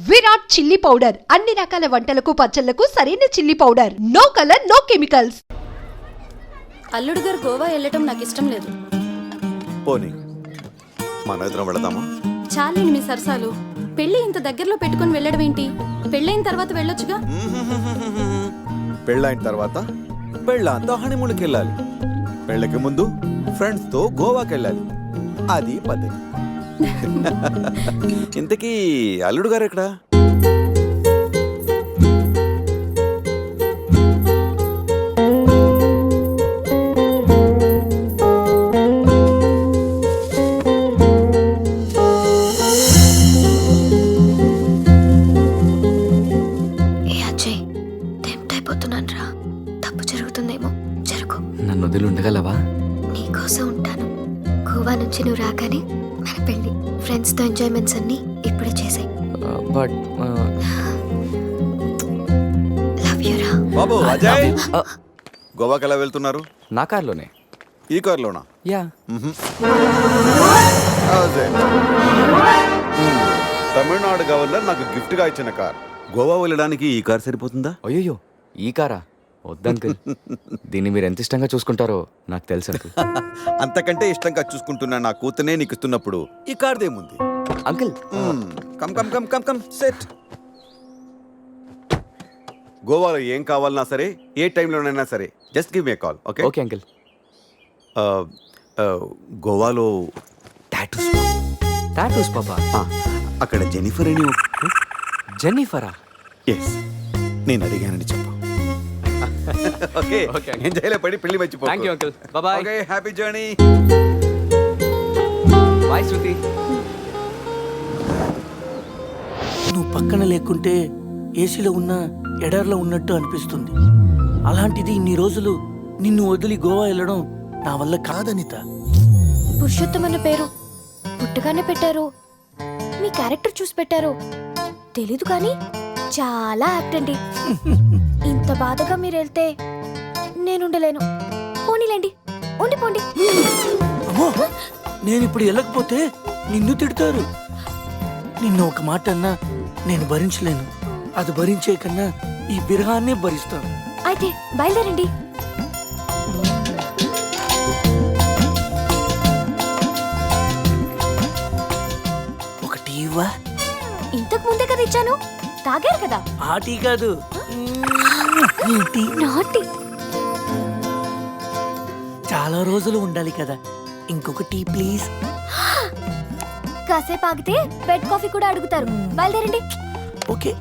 Virat chilli powder. అన్ని రకాల వంటలకు పచ్చళ్ళకు సరైన chilli powder. No colour no chemicals. అల్లుడు గారు గోవా వెళ్ళటం నాకు ఇష్టం లేదు. పోనీ మన ఇద్దరం వెళదామా? చాలండి మీ సరసాలు. పెళ్ళి ఇంత దగ్గరలో పెట్టుకొని వెళ్ళడం ఏంటి? పెళ్ళైన తర్వాత వెళ్ళొచ్చుగా? పెళ్ళైన తర్వాత పెళ్ళంతో హనీమూన్కి వెళ్ళాలి. పెళ్ళకి ముందు ఫ్రెండ్స్తో గోవాకి వెళ్ళాలి. అది పద్ధతి. ఇంతకీ అల్లుడు గారు ఎక్కడ? ఏ అజయ్ టెంప్ట్ అయిపోతున్నాను రా తప్పు జరుగుతుందేమో. జరుగు. నన్ను వదిలి ఉండగలవా? నీకోసం ఉంటాను. గోవా నుంచి నువ్వు రాగానే మన పెళ్ళి. ఫ్రెండ్స్తో ఎంజాయ్మెంట్స్ అన్నీ ఇప్పుడే చేసాయి బట్ లవ్ యూ రా. బాబు అజయ్! గోవాకి ఎలా వెళ్తున్నారు? నా కార్లోనే. ఈ కార్లోనా? యా. అజయ్. తమిళనాడు గవర్నర్ నాకు గిఫ్ట్గా ఇచ్చిన కార్. గోవా వెళ్ళడానికి ఈ కార్ సరిపోతుందా? అయ్యో ఈ కారా? వద్దంకుల్. దీన్ని మీరు ఎంత ఇష్టంగా చూసుకుంటారో నాకు తెలుసు అంకుల్. అంతకంటే ఇష్టంగా చూసుకుంటున్న నా కూతునే నీకు ఇస్తున్నప్పుడు ఈ కార్దేముంది. Uncle. Come come come come come set. గోవాలో ఏం కావాలన్నా సరే ఏ టైంలోనైనా సరే just give me call okay? Okay uncle. గోవాలో టాటూస్ టాటూస్ పాపా? అక్కడ జెనిఫర్ అని ఎస్ నేను అడిగానని చెప్పు. ఓకే. ఎంజాయ్లో పడి పెళ్ళి మర్చిపో thank you uncle bye okay happy journey bye Shruti నువ్వు పక్కన లేకుంటే ఏసీలో ఉన్న ఎడర్లో ఉన్నట్టు అనిపిస్తుంది. అలాంటిది ఇన్ని రోజులు నిన్ను వదిలి గోవా వెళ్ళడం నా వల్ల కాదనిత. పురుషోత్తం అన్న పేరు పుట్టగానే పెట్టారు. మీ క్యారెక్టర్ చూసి పెట్టారు. తెలీదు కానీ చాలా యాక్ట్ అండి. ఇంత బాధగా మీరు వెళ్తే నేనుండలేను. పోనీలేండి ఉండిపోండి అమ్మో నేను ఇప్పుడు వెళ్ళకపోతే నిన్ను తిడతారు. నిన్ను ఒక మాట అన్నా నేను భరించలేను. అది భరించే కన్నా ఈ బిరహాన్నే భరిస్తాను. అయితే బయలుదేరండి. ఒకటి ఇవ్వా? ఇంతకు ముందే కదా ఇచ్చాను. తాగారు కదా. ఆ టీ కాదు. ఈ టీ నాటి. చాలా రోజులు ఉండాలి కదా. ఇంకొక టీ ప్లీజ్. కాసేపు ఆగితే బెడ్ కాఫీ కూడా అడుగుతారు. బయలుదేరండి. ఓకే.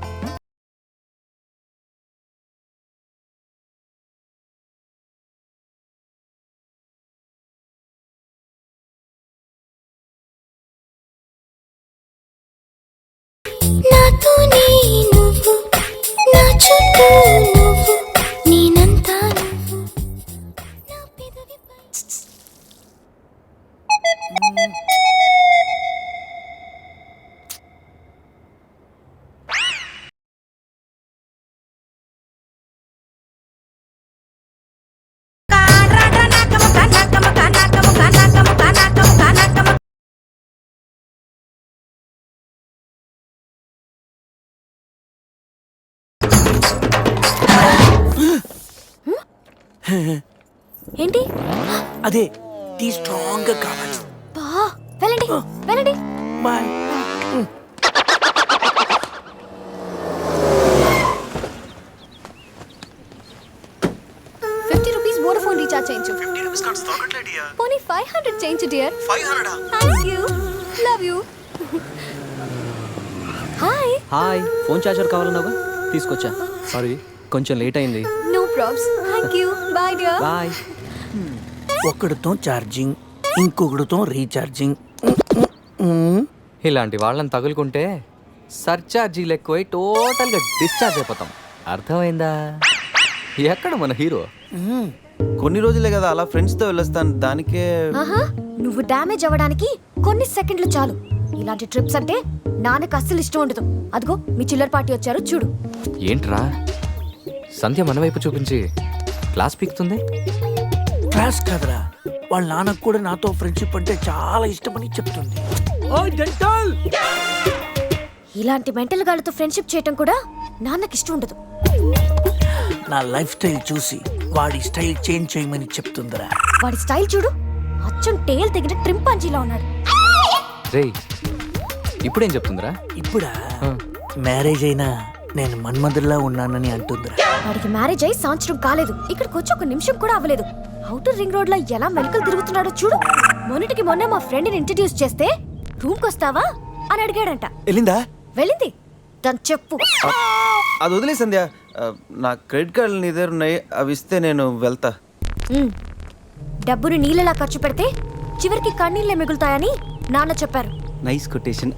నాతో నువ్వు నా చుట్టూ ఏంటి? అదే టీ స్ట్రాంగ్గా కావాలి. బా వెళ్ళండి వెళ్ళండి. Bye. Fifty rupees Vodafone recharge చేయించు. పోనీ ఫైవ్ హండ్రెడ్ చేయించు dear thank you. Love you. Hi. Hi phone charger కావాలన్నావా తీసుకొచ్చా. సారీ కొంచెం లేట్ అయింది. No probs thank you bye dear bye ఒకడితో charging ఇంకొకడితో రీఛార్జింగ్ ఇలాంటి వాళ్ళని తగులుకుంటే సర్చార్జీలు ఎక్కువై టోటల్గా డిశ్చార్జ్ అయిపోతాం. అర్థమైందా? ఎక్కడ మన హీరో? కొన్ని రోజులే కదా అలా ఫ్రెండ్స్తో వెళ్ళొస్తాను. దానికే ఆహా నువ్వు డ్యామేజ్ అవ్వడానికి కొన్ని సెకండ్లు చాలు. ఇలాంటి ట్రిప్స్ అంటే నాన్నకు అస్సలు ఇష్టం ఉండదు. అదిగో మీ చిల్లర పార్టీ వచ్చారు చూడు. ఏంట్రా? సంధ్య మన వైపు చూపించి క్లాస్ పీకుతుంది? క్లాస్ కాదురా. వాళ్ళ నాన్నకు కూడా నాతో ఫ్రెండ్షిప్ అంటే చాలా ఇష్టమని చెప్తుంది. ఇలాంటి మెంటల్ గాళ్ళతో ఫ్రెండ్షిప్ చేయటం కూడా నాన్నకి ఇష్టం ఉండదు. నా లైఫ్ స్టైల్ చూసి వాడి స్టైల్ చేంజ్ చేయమని చెప్తుందిరా. వాడి స్టైల్ చూడు. అచ్చం టేల్ తెగిన ట్రింపాంజీలా ఉన్నాడు. రేయ్ ఇప్పుడేం చెప్తుందిరా? ఇప్పుడా? మ్యారేజ్ అయినా నేను మన్మధుల్లా ఉన్నానని అంటుందిరా. వాడికి మ్యారేజ్ అయి సంవత్సరం కాలేదు. ఇక్కడికి వచ్చి ఒక నిమిషం కూడా అవ్వలేదు. అవుటర్ రింగ్ రోడ్లో ఎలా మెలకలు తిరుగుతున్నాడో చూడు. మొన్నటికి మొన్న మా ఫ్రెండ్ని ఇంట్రడ్యూస్ చేస్తే రూమ్ వస్తావా? అని అడిగాడంట. వెళ్ళిందా వెళ్ళింది. దాని చెప్పు. అది వదిలే సంధ్య. నా క్రెడిట్ కార్డులు నీ దగ్గర ఉన్నాయి. అవి ఇస్తే నేను వెళ్తా. ఉమ్. డబ్బుని నీళ్ళలా ఖర్చు పెడితే చివరికి కన్నీళ్ళే మిగులుతాయని నాన్న చెప్పారు. Nice quotation.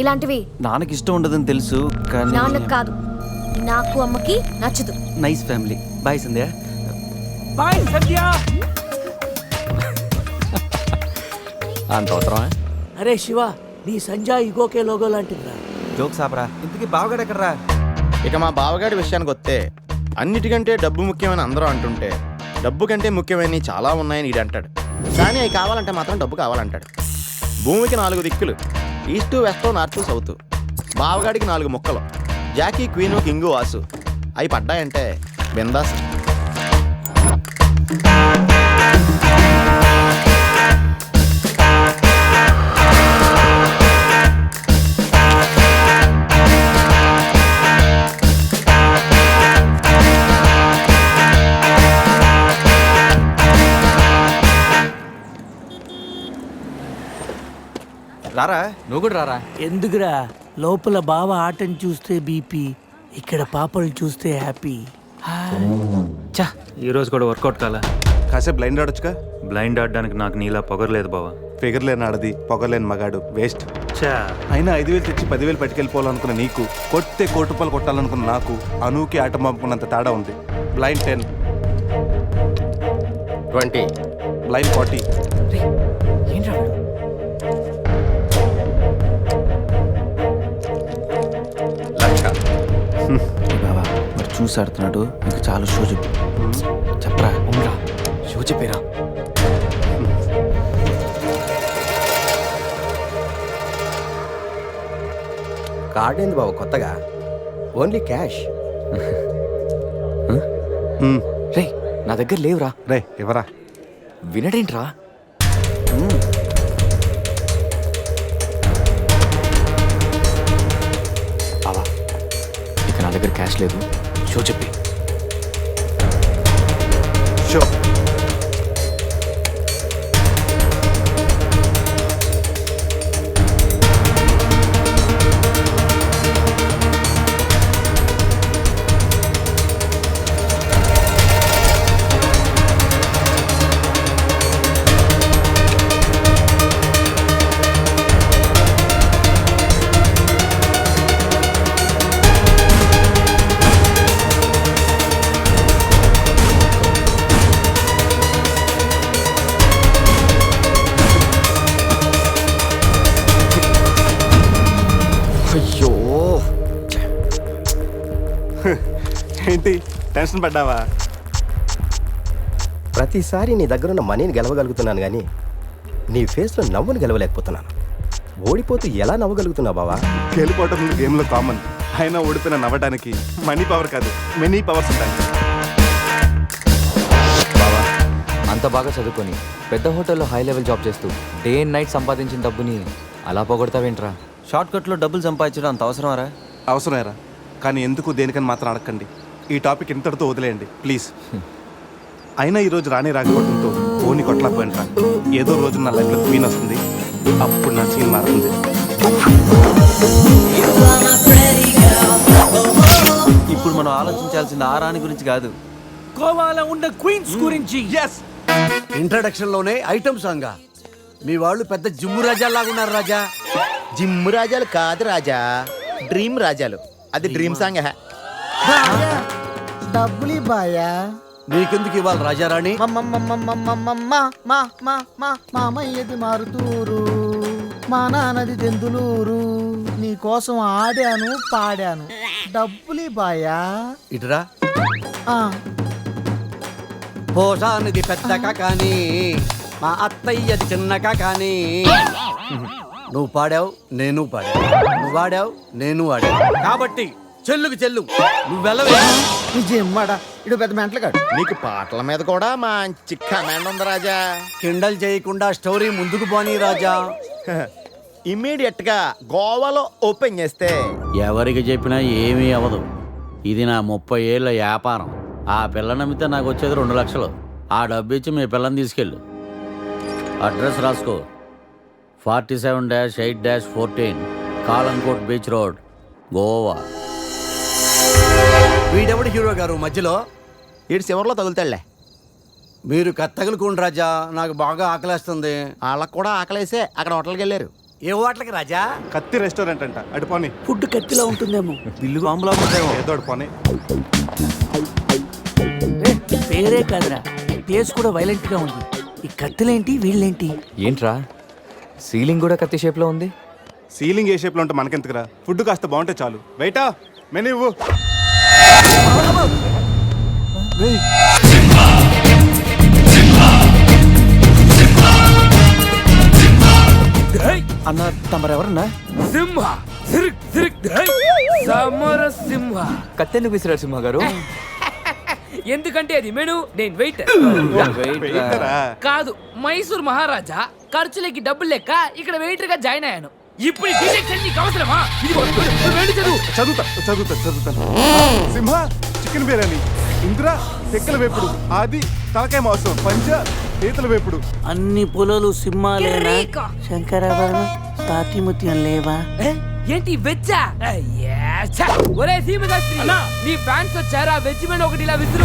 ఇలాంటివి నాన్నకి ఇష్టం ఉండదని తెలుసు కానీ నాన్నకు కాదు. నాకు అమ్మకి నచ్చదు. Nice family. Bye Sandhya. Bye Satya అంత అవసరమా? అరే శివ నీ సంజయ్ ఇగోకే లోగో లాంటిదిరా. జోక్స్ ఆపరా. ఇంతకీ బావగాడు ఎక్కడరా? ఇక మా బావగాడి విషయానికి వస్తే అన్నిటికంటే డబ్బు ముఖ్యమని అందరూ అంటుంటే డబ్బు కంటే ముఖ్యమైనవి చాలా ఉన్నాయని ఈడు అంటాడు కానీ అవి కావాలంటే మాత్రం డబ్బు కావాలంటాడు. భూమికి నాలుగు దిక్కులు. East west north south. బావగాడికి నాలుగు ముక్కలు. జాకీ క్వీను కింగు వాసు. అవి పడ్డాయంటే బిందాస్. రారా? నువ్వు కూడా రారా? ఎందుకురా? లోపల బావ ఆటను చూస్తే బీపీ ఇక్కడ పాపలు చూస్తే హ్యాపీ. చా ఈ రోజు కూడా వర్కౌట్ కాలా? కాసేపు బ్లైండ్ ఆడొచ్చుగా? బ్లైండ్ ఆడడానికి నాకు నీలా పొగరలేదు బావా. ఫిగర్ లేని ఆడది పొగలేని మగాడు వేస్ట్. చా అయినా ఐదు వేలు తెచ్చి పదివేలు పట్టుకెళ్ళిపోవాలనుకున్న నీకు కొట్టే కోటి రూపాయలు కొట్టాలనుకున్న నాకు అనూకి ఆట పంపుకున్నంత తేడా ఉంది. Blind ten. Twenty. Blind forty. ఏంట్రా బావా మరి చూసి ఆడుతున్నాడు ఇంకా చాలా షో చెప్పు. చెప్పరా? అవునరా షో చెప్పేరా. కార్డ్ ఏంది బాబు కొత్తగా? Only cash. రేయ్ నా దగ్గర లేవురా. రే ఎవరా వినడేంట్రా? దగ్గర క్యాష్ లేదు. షో చెప్పి. షో టెన్షన్ పడ్డావా? ప్రతిసారి నీ దగ్గరున్న మనీని గెలవగలుగుతున్నాను కానీ నీ ఫేస్లో నవ్వును గెలవలేకపోతున్నాను. ఓడిపోతూ ఎలా నవ్వగలుగుతున్నావు బావా? గెలిపోవటం గేమ్లో కామన్. అయినా ఓడిపోయిన నవ్వడానికి మనీ పవర్ కాదు మెనీ పవర్స్ ఉంటాయి. బావా అంత బాగా చదువుకొని పెద్ద హోటల్లో హై లెవెల్ జాబ్ చేస్తూ డే అండ్ నైట్ సంపాదించిన డబ్బుని అలా పోగొడతావేంట్రా? షార్ట్ కట్లో డబ్బులు సంపాదించడం అంత అవసరమారా? అవసరమేరా. కానీ ఎందుకు దేనికని మాత్రం అడగండి ఈ టాపిక్ ఇంతటితో వదిలేయండి ప్లీజ్. అయినా ఈరోజు రాణి రాకపోవడంతో ఫోన్ కొట్టలేకపోయినరా ఏదో రోజు నా లైఫ్లో క్వీన్ వస్తుంది అప్పుడు నా సీన్ మారుతుంది. ఇప్పుడు మనం ఆలోచించాల్సింది ఆ రాణి గురించి కాదు. గోవాలో ఉన్న క్వీన్స్ గురించి. ఎస్ ఇంట్రడక్షన్లోనే ఐటమ్ సాంగ్. మీ వాళ్ళు పెద్ద జిమ్ము రాజాలాగా ఉన్నారు రాజా. జిమ్ము రాజాలు కాదు రాజా డ్రీమ్ రాజాలు. అది డ్రీమ్? సాంగ్ డబ్బులు బాయా నీకెందుకు ఇవ్వాలి రాజారాణి మామయ్యది మారుతూరు మా నాన్నది దెందులూరు నీ కోసం ఆడాను పాడాను డబ్బులు బాయా ఇటురా పోసానిది పెద్దక కానీ మా అత్తయ్యది చిన్నక కానీ నువ్వు పాడావు నేను పాడావు నువ్వు వాడావు నేను వాడావు కాబట్టి చెల్లుకు చెల్లు. నువ్వు వెళ్ళవే. విజయమ్మాడా ఇడు పెద్ద మెంటలు నీకు పాటల మీద కూడా మంచి కమాండ్ ఉంది రాజా. కిండల్ చేయకుండా స్టోరీ ముందుకు పోనీ రాజా. ఇమ్మీడియట్గా గోవాలో ఓపెన్ చేస్తే. ఎవరికి చెప్పినా ఏమీ అవ్వదు. ఇది నా ముప్పై ఏళ్ళ వ్యాపారం. ఆ పిల్ల నమ్మితే నాకు వచ్చేది రెండు లక్షలు. ఆ డబ్బు ఇచ్చి మీ పిల్లని తీసుకెళ్ళు. అడ్రస్ రాసుకో. Forty seven dash eight dash fourteen Calangute beach road Goa. వీడెవడు హీరో గారు? మధ్యలో? ఇటు చివరిలో తగులుతాడులే. మీరు కత్తగలుకోండి రాజా నాకు బాగా ఆకలేస్తుంది. వాళ్ళకు కూడా ఆకలేసే అక్కడ హోటల్కి వెళ్ళారు. ఏ హోటల్కి రాజా? కత్తి రెస్టారెంట్ అంట అటు పోనీ. ఫుడ్ కత్తిలా ఉంటుందేమో. బిల్లు బాంబులా ఉంటాయేమో ఏదో అటు పోనీ. పేరే కాదురా. టేస్ట్ కూడా వైలెంట్గా ఉంది. ఈ కత్తులేంటి వీళ్ళేంటి? ఏంట్రా? సీలింగ్ కూడా కత్తి షేప్లో ఉంది? సీలింగ్ ఏ షేప్లో ఉంటే మనకెందుకురా? ఫుడ్ కాస్త బాగుంటే చాలు. బయట మెను ఇవ్వు. అన్న తమరెవరన్నా సింహ! సిరిక్ సిరిక్ సమర సింహ! కత్తెందుకు విసిరారు సింహ గారు? ఎందుకంటే అది మెను నేను వెయిట్ వెయిటరా? కాదు మైసూర్ మహారాజా ఖర్చులకి డబ్బులు లెక్క ఇక్కడ వెయిటర్గా జాయిన్ అయ్యాను. ఇప్పుడు నీకు అవసరమా? నువ్వు వెళ్ళి చదువు. చదువుతా చదువుతా చదువుతాను సింహ చికెన్ బిర్యానీ. ఇంద్ర తెక్కల వేపుడు. ఆది తలకాయ మాంసం. పంజ పీతల వేపుడు. అన్ని పొలాలు సింహాలేనా? శంకరాభరణం సాతిముత్యం లేవా? ఏంటి వెచ్చా ఒరే సీమశాస్త్రి నీ ఫ్యాన్స్ వచ్చారా? వెజ్ మెను ఒకటి ఇలా విసురు.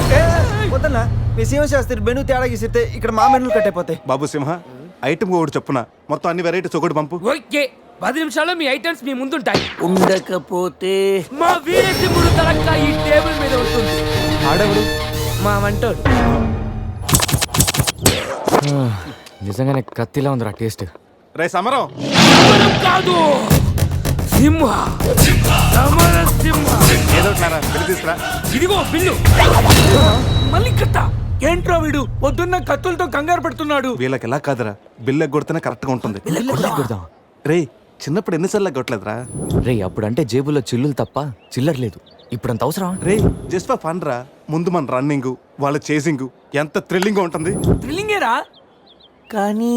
వద్దన్నా. మీ శాస్త్రి మెను తేడా గీసితే ఇక్కడ మా మెనూలు కట్టయిపోతాయి. బాబు సింహ ఐటమ్ ఒకటి చెప్పున? మొత్తం అన్ని వెరైటీస్ ఒకటి పంపు. ఓకే. పది నిమిషాల్లో మీ ఐటమ్స్ మీ ముందుంటాయి. ఉండకపోతే మా వీరసింహుడు తలక్క ఈ టేబుల్ మీద ఉంటుంది. ఆడవుడు? మా వంటోడు. నిజంగానే కత్తిలా ఉందిరా టేస్ట్. రే సమరం. సమరం కాదు. సింహ. సమర సింహ. ఏదో బిల్లు తీసుకురా. ఇదిగో బిల్లు. మళ్ళీ కట్ట ఏంట్రా వీడు? పొద్దున్న కత్తులతో కంగారు పెడుతున్నాడు. వీళ్ళకి ఎలా కాదురా? బిల్లు ఎగ్గొడితేనే కరెక్ట్గా ఉంటుంది. కొడదాం రే చిన్నప్పుడు ఎన్నిసార్లు ఎగ్గొట్టలేదురా రే అప్పుడంటే జేబులో చిల్లులు తప్ప చిల్లర లేదు. ఇప్పుడంత అవసరం రే జస్ట్ ఫర్ ఫన్ రా. ముందు మన రన్నింగ్ వాళ్ళ చేసింగ్ ఎంత థ్రిల్లింగ్ ఉంటుంది. థ్రిల్లింగేరా కానీ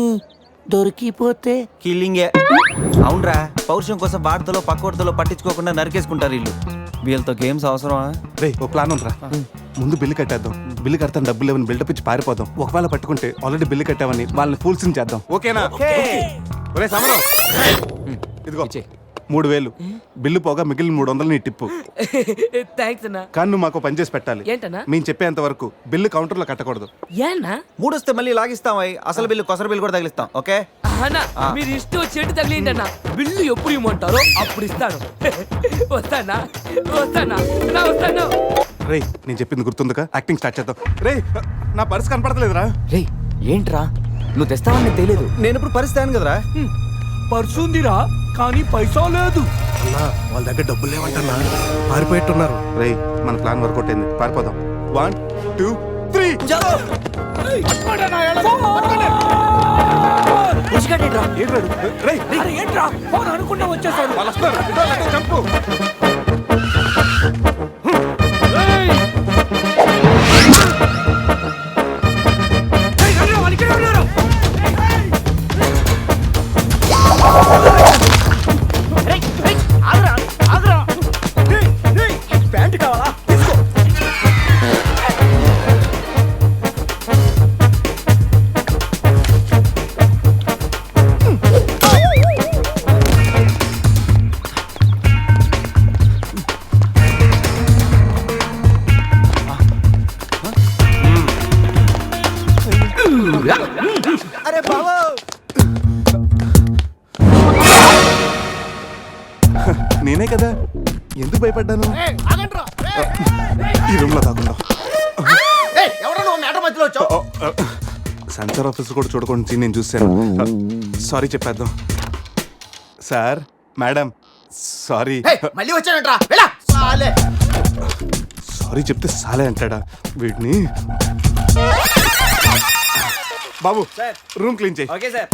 దొరికిపోతే కిల్లింగే అవునరా పౌరుషం కోసం వార్తలో పక్కోడతలో పట్టించుకోకుండా నరికేసుకుంటారు వీళ్ళు. వీళ్ళతో గేమ్స్ అవసరమా? రే ఓ ప్లాన్ ఉందిరా. ముందు బిల్లు కట్టేద్దాం. బిల్లు కడతాను డబ్బులు లేవని బిల్డప్ ఇచ్చి పారిపోదాం. ఒకవేళ పట్టుకుంటే ఆల్రెడీ బిల్లు కట్టామని వాళ్ళని ఫూల్సింగ్ చేద్దాం. ఓకేనా? ఒరే సమరం. ఇదిగో. మూడు వేలు. బిల్లు పోగా మిగిలిన మూడు వందలు నీ టిప్పు. థ్యాంక్స్ అన్నా. కానీ నువ్వు మాకు పని చేసి పెట్టాలి. ఏంటన్నా? మేము చెప్పేంత వరకు బిల్లు కౌంటర్లో కట్టకూడదు. ఏనా? మూడు వస్తే మళ్ళీ లాగిస్తాం అయ్యి. అసలు బిల్లు కొసర బిల్లు కూడా తగిలిస్తాం. ఓకే? అన్నా మీరు ఇష్టం వచ్చేట్టు తగిలిండి అన్న బిల్లు ఎప్పుడు ఇమ్మంటారో అప్పుడు ఇస్తాను. వస్తానా? వస్తానా? నా వస్తాను. రే నేను చెప్పింది గుర్తుందిగా? యాక్టింగ్ స్టార్ట్ చేద్దాం. రే నా పర్స్ కనపడతలేదురా. రే ఏంట్రా? నువ్వు తెస్తావని నాకు తెలియదు. నేను ఇప్పుడు పరిస్థితి కదరా? పర్సుందిరా కానీ పైసా లేదు. వాళ్ళ దగ్గర డబ్బులు లేవంటన్నా పారిపోయేట్టున్నారు. రే మన ప్లాన్ వర్కౌట్ అయింది. పారిపోదాం. వన్ టూ త్రీ ఏంట్రాడు? రేయ్, రేయ్, ఏంట్రా? ఫోన్ అనుకుంటా వచ్చేసాడు. వాళ్ళు ఇదో, చంపు ఈ రూమ్లో కాకుండా. సెన్సార్ ఆఫీసర్ కూడా చూడకుండా నేను చూశాను. సారీ చెప్పేద్దాం. Sir madam sorry. మళ్ళీ వచ్చానంట్రా. వెళ్ళా. సాలే. సారీ చెప్తే సాలే అంటాడా వీడిని? బాబు రూమ్ క్లీన్ చేయి. Okay sir.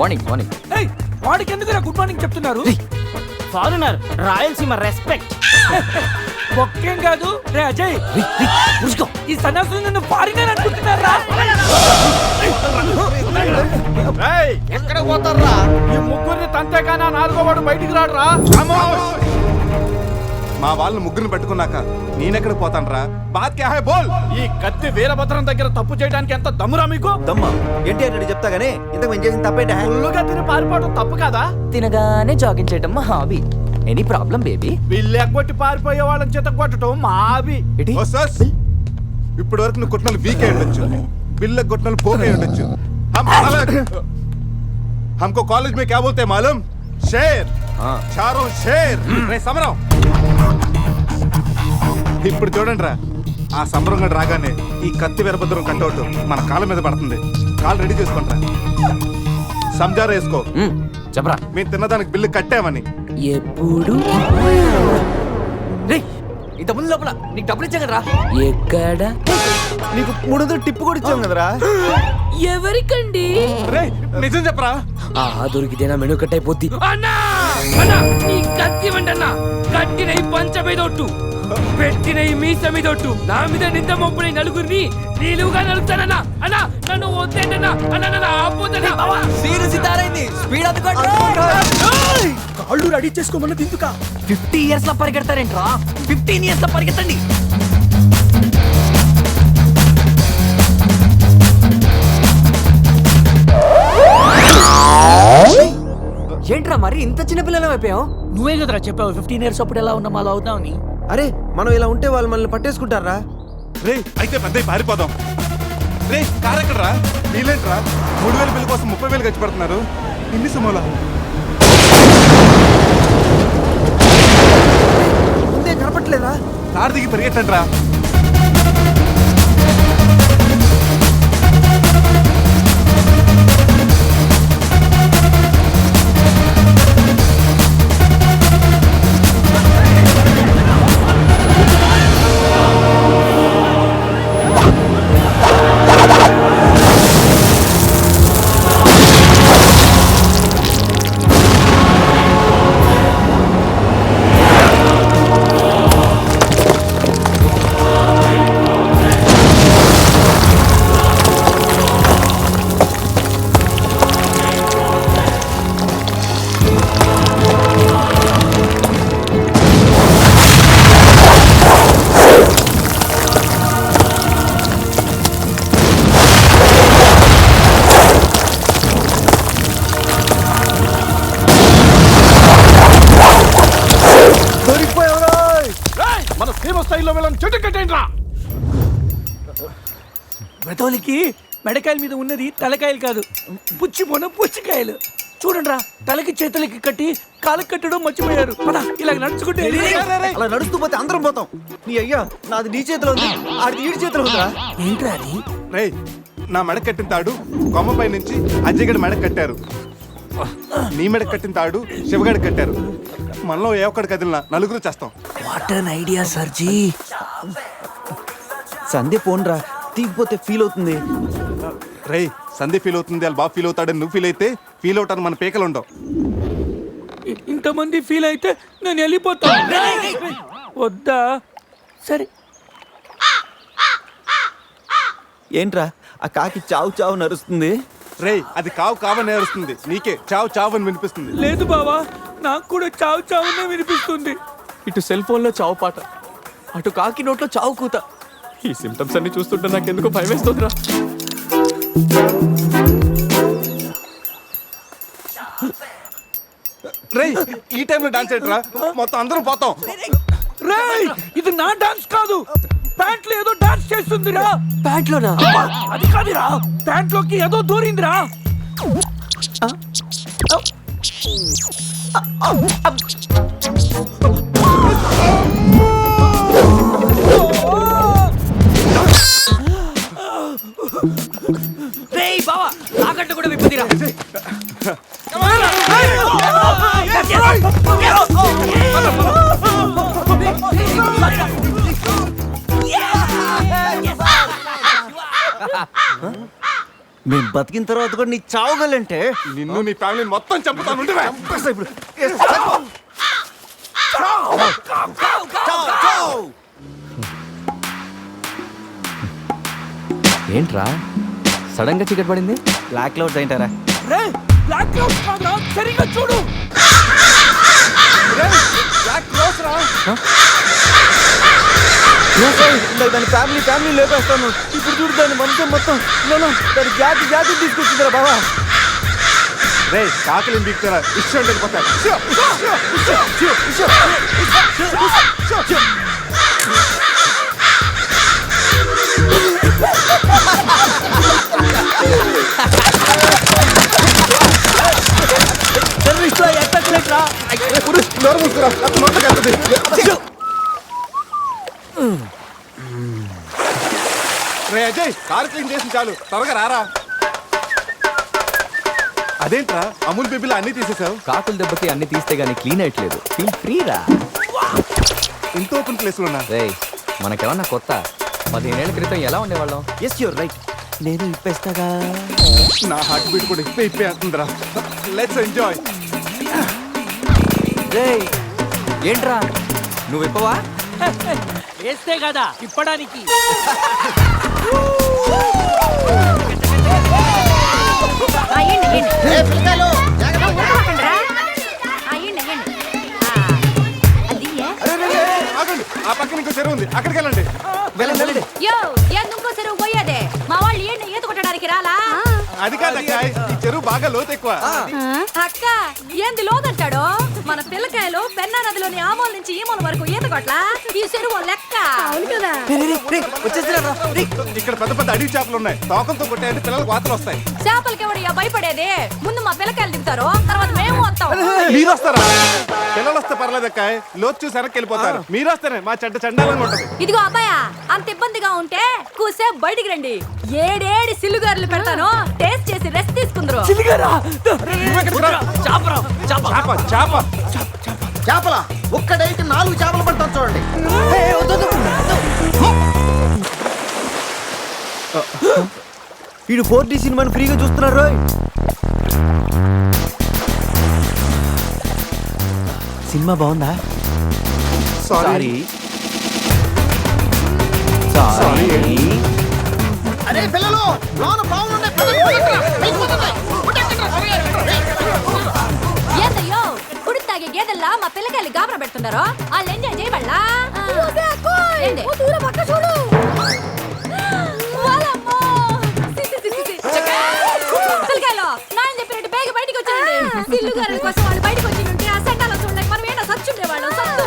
మార్నింగ్ మార్నింగ్ ఏయ్, వాడికి ఎందుకు గుడ్ మార్నింగ్ చెప్తున్నారు? ఫారినర్ రాయలసీమ రెస్పెక్ట్ ఒక్కేం కాదు రే అజయ్. ఈ సన్యాసులు నన్ను ఫారినర్ అనుకుంటున్నారా? ఎక్కడ పోతారా ఈ ముగ్గురిని తంతే కానా నాలుగో వాడు బయటికి రాడురా? మా వాళ్ళని ముగ్గురిని పెట్టుకున్నాక నేనెక్కడ పోతానరా బాత్ క్యా హై బోల్ ఈ కత్తి వీరభద్రం దగ్గర తప్పు చేయడానికి ఎంత దమ్మురా మీకు దమ్మా ఏంటి అంటే చెప్తా గానీ ఇంతకు మేము చేసిన తప్పేంటే ఫుల్లుగా తిని పారిపోవడం తప్పు కాదా తినగానే జాగింగ్ చేయటం మా హాబీ ఎనీ ప్రాబ్లం బేబీ వీళ్ళు ఎగ్గొట్టి పారిపోయే వాళ్ళని చేత కొట్టడం మా హాబీ ఓ సస్ ఇప్పటి వరకు నువ్వు కొట్టిన వీక్ అయి ఉండొచ్చు బిల్ల కొట్టిన పోక్ అయి ఉండొచ్చు हम अलग हमको कॉलेज में क्या बोलते हैं मालूम शेर चारों शेर రే సమరం ఇప్పుడు చూడండి రా ఆ సమరం గడు రాగానే ఈ కత్తి వీరభద్రం కట్అవుట్ మన కాళ్ళ మీద పడుతుంది. కాళ్ళు రెడీ చేసుకుంటా. సంజారా వేసుకో. చెప్పరా. మేము తిన్నదానికి బిల్లు కట్టామని. ఎప్పుడు? ఇంత ముందు లోపల నీకు డబ్బులు ఇచ్చా కదరా? ఎక్కడ? నీకు మూడు వందలు టిప్పు కూడా ఇచ్చాం కదరా? ఎవరికండి? రే నిజం చెప్పరా? ఆ దొరికితేనా మెను కట్ అయిపోద్ది. అన్నా! అన్నా! ఈ కత్తి వండన్నా కట్టిన ఈ పంచ మీద ఒట్టు పెట్టిన ఈ మీస మీద ఒట్టు నా మీద నింద మొప్పుని నలుగురిని నీలుగా నలుగుతానన్నా అన్నా నన్ను వద్దేంటన్నా అన్నా నన్ను సీను సితారైంది. స్పీడ్ అందుకోండి కాళ్ళు రెడీ చేసుకోమన్నది ఎందుకా ఫిఫ్టీ ఇయర్స్లో పరిగెడతారేంట్రా? ఫిఫ్టీన్ ఇయర్స్లో పరిగెత్తండి. ఏంట్రా మరి ఇంత చిన్న పిల్లలు అయిపోయావు? నువ్వే కదరా చెప్పావు ఫిఫ్టీన్ ఇయర్స్ అప్పుడు ఎలా ఉన్నాం అలా అవుతావని అరే మనం ఇలా ఉంటే వాళ్ళు మనల్ని పట్టేసుకుంటారా? రే అయితే పెద్ద పారిపోదాం. రే కార్ ఎక్కడరా? వీలేంట్రా? మూడు వేల బిల్లు కోసం ముప్పై వేలు ఖర్చు పెడుతున్నారు. ఇన్ని సమూల ముందే కనపట్లేదా? కార్ దిగి పరిగెట్టండి రా మెడకాయల మీద ఉన్నది తలకాయలు కాదు. పుచ్చిపోన పుచ్చికాయలు. చూడండి రా తలకి చేతులకి కట్టి కాళ్ళకి కట్టడం మర్చిపోయారు. పద ఇలా నడుచుకుంటే అలా నడుస్తూ పోతే అందరం పోతాం. నీ అయ్యా నాది నీ చేతిలో ఉంది ఆడిది ఈడి చేతిలో ఉందిరా. ఏంట్రా అది? రే నా మెడ కట్టిన తాడు కొమ్మపై నుంచి అజ్జగడి మెడ కట్టారు. నీ మెడ కట్టిన తాడు శివగడి కట్టారు. మనలో ఏ ఒక్కడి కదిలినా నలుగురు చేస్తాం. What an idea సర్జీ Sandhya పోన్రా తీగిపోతే feel అవుతుంది. రే సంధి ఫీల్ అవుతుంది వాళ్ళు బాగా ఫీల్ అవుతాడని నువ్వు ఫీల్ అయితే ఫీల్ అవుతాను మన పేకలు ఉండవు. ఇంతమంది ఫీల్ అయితే నేను వెళ్ళిపోతా. వద్దా? సరే. ఏంట్రా ఆ కాకి చావు చావు నరుస్తుంది? రే అది కావు కావని నేరుస్తుంది. నీకే చావు చావు అని వినిపిస్తుంది. లేదు బావా నాకు కూడా చావు చావునే వినిపిస్తుంది. ఇటు సెల్ ఫోన్లో చావు పాట అటు కాకి నోట్లో చావు కూత. ఈ సిమ్టమ్స్ అన్ని చూస్తుంటే నాకు ఎందుకో భయం వేస్తుందిరా రే ఈ టైంలో డాన్స్ ఏంట్రా మొత్తం అందరం పోతాం. రేయ్ ఇది నా డాన్స్ కాదు. ప్యాంట్లో ఏదో డాన్స్ చేస్తుందిరా. ప్యాంట్ లోనా అది కాదురా. ప్యాంట్లోకి ఏదో దూరిందిరా. తాకట్టు కూడా విప్పుదిరా. మేము బతికిన తర్వాత కూడా నీ చావగలంటే? నిన్ను నీ ఫ్యామిలీ మొత్తం చంపుతాను. ఇప్పుడు. ఏంట్రా? సడన్గా చీకటి పడింది? బ్లాక్ క్లౌడ్స్ ఏంటారా? రే బ్లాక్ క్లౌడ్స్ కాదురా సరిగ్గా చూడు. దాని ఫ్యామిలీ ఫ్యామిలీ లేపేస్తాను. ఇప్పుడు చూడు దాని వంశం మొత్తం. నేను దాని జాతి జాతి తీసుకొచ్చిందిరా బాబా రే కాకలి దిగుతారా ఇష్టం వెళ్ళిపోతారు రే అజయ్ కారు క్లీన్ చేసి చాలు. త్వరగా రారా. అదేంట్రా? అమూల్ బేబీలో అన్ని తీసేసావు? కాకుల దెబ్బకి అన్ని తీస్తే గానీ క్లీన్ అయ్యట్లేదు. ఫీల్ ఫ్రీ రా. ఇంత ఓపెన్ ప్లేస్ ఉన్నా రే మనకేమన్నా కొత్త? పదిహేనేళ్ళ క్రితం ఎలా ఉండేవాళ్ళం? ఎస్ యూర్ రైట్ నేను ఇప్పేస్తాగా? నా హార్ట్ బీట్ కూడా ఇప్పే ఇప్పే అవుతుందిరా లెట్స్ ఎంజాయ్ రే ఏంట్రా? నువ్వు ఇప్పవా వేస్తే కదా తిప్పడానికి ఆగండి. ఆ పక్కన ఇంకో చెరువు ఉంది. అక్కడికి వెళ్ళండి. వెళ్ళండి వెళ్ళండి. యో ఎందుకో చెరువు పోయేదే? కొట్టడానికి రాలా అది కాదక్క ఈ చెరువు బాగా లోతు ఎక్కువ అక్క ఏంది లోదంటాడు? మన పిల్లకాయలు పెన్నా నదిలోని ఆ మూల నుంచి ఈ మూల వరకు ఈత కొట్ల. ఈ చెరువు లెక్క. అవును కదా. ఇక్కడ పెద్ద పెద్ద అడవి చేపలు ఉన్నాయి. తోకంతో కొట్టాయంటే పిల్లలకు వాతలు వస్తాయి. చేపలకి ఎవడయ్యా భయపడేది? ముందు మా పిల్లకాయలు దిగుతారు తర్వాత మేము వస్తాం. మీరు వస్తారా? పిల్లలు వస్తే పర్లేదు అక్క. లోతు చూసి వెనక్కి వెళ్ళిపోతారు. మీరు వస్తేనే మా చెడ్డ చండాలంగా ఉంటది. ఇదిగో అబ్బాయా అంత ఇబ్బందిగా ఉంటే కూసే బయటికి రండి. ఏడేడి సిల్లుగారులు పెడతాను. టేస్ట్ చేసి రెస్ట్ తీసుకుందరు. చాప చేప చేప. చేపల? ఒక్కడైతే నాలుగు చేపలు పడతాను చూడండి. వీడు ఫోర్ డి సినిమాని ఫ్రీగా చూస్తున్నారు రోయ్. సినిమా బాగుందా? సారీ సారీ అరే పిల్లలు లోన గేదెల్లా మా పిల్లకాయలు గాబరా పెడుతున్నారు? వాళ్ళు ఎంజాయ్ చేయబడలా. పిల్లకాయలు, నాయన చెప్పినట్టు బేగ బయటికి వచ్చేయండి. సిల్లుగారుల కోసం వాళ్ళు బయటికి వచ్చి ఉంటే ఆ సెంటాలో చూడలేక మనం ఏంటో సచ్చుండేవాళ్ళం సత్తు.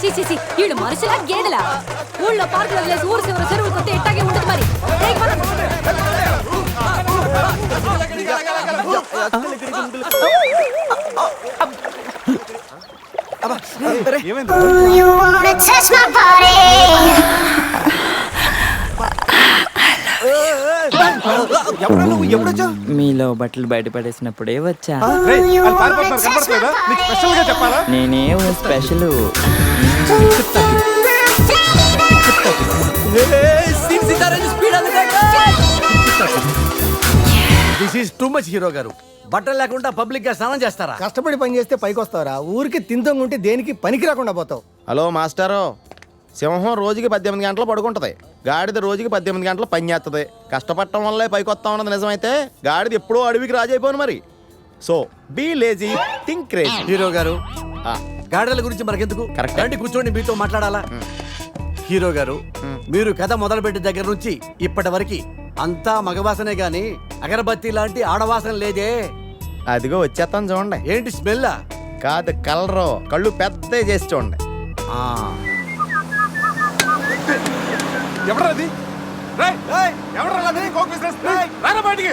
చి చి చి ఈడు మనుషులా గేదెలా? ఊళ్ళో పార్కులు వదిలేసి ఊరు చివరి చెరువులు కొత్త ఇట్టాగే మీలో బట్టలు బయట పడేసినప్పుడే వచ్చా. నేనేం special. This is too much hero గారు. బట్టలు లేకుండా పబ్లిక్గా స్నానం చేస్తారా? కష్టపడి పని చేస్తే పైకి వస్తావరా ఊరికి తింతం ఉంటే దేనికి పనికి రాకుండా పోతావు. హలో మాస్టారు. సింహం రోజుకి పద్దెనిమిది గంటలు పడుకుంటది. గాడిద రోజుకి పద్దెనిమిది గంటలు పని చేస్తుంది కష్టపడటం వల్లే పైకి వస్తా ఉన్నది నిజమైతే గాడిద ఎప్పుడో అడవికి రాజైపోను మరి. So be lazy think crazy hero గారు గాడిదల గురించి మనకెందుకు? Correct. రండి కూర్చోండి మీతో మాట్లాడాలా? హీరో గారు మీరు కథ మొదలుపెట్టిన దగ్గర నుంచి ఇప్పటి వరకు అంతా మగవాసనే గాని అగరబత్తి లాంటి ఆడవాసన లేదే. అదిగో వచ్చేస్తాను చూడండి. ఏంటి స్మెల్ కాదు కలరు. కళ్ళు పెద్ద చేసి చూడండి. ఎవరది ఎవరు బయటికి.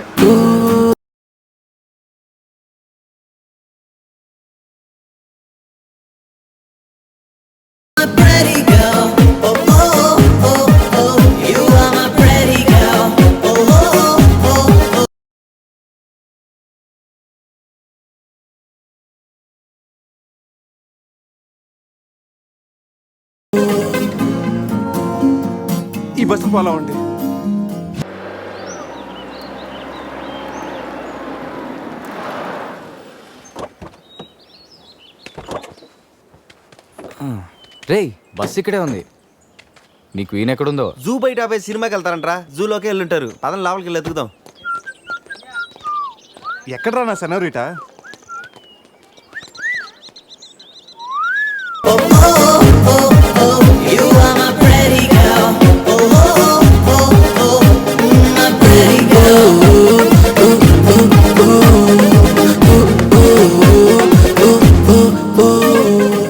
ఈ బస్సు పోలా ఉంది. రే బస్ ఇక్కడే ఉంది. నీకు ఈయన ఎక్కడుందో? జూ బయట ఆపే సినిమాకి వెళ్తారంట్రా. జూలోకి వెళ్ళుంటారు. పదం లోపలికి వెళ్ళి ఎత్తుకుదాం ఎక్కడరా నా సెనోరిటా?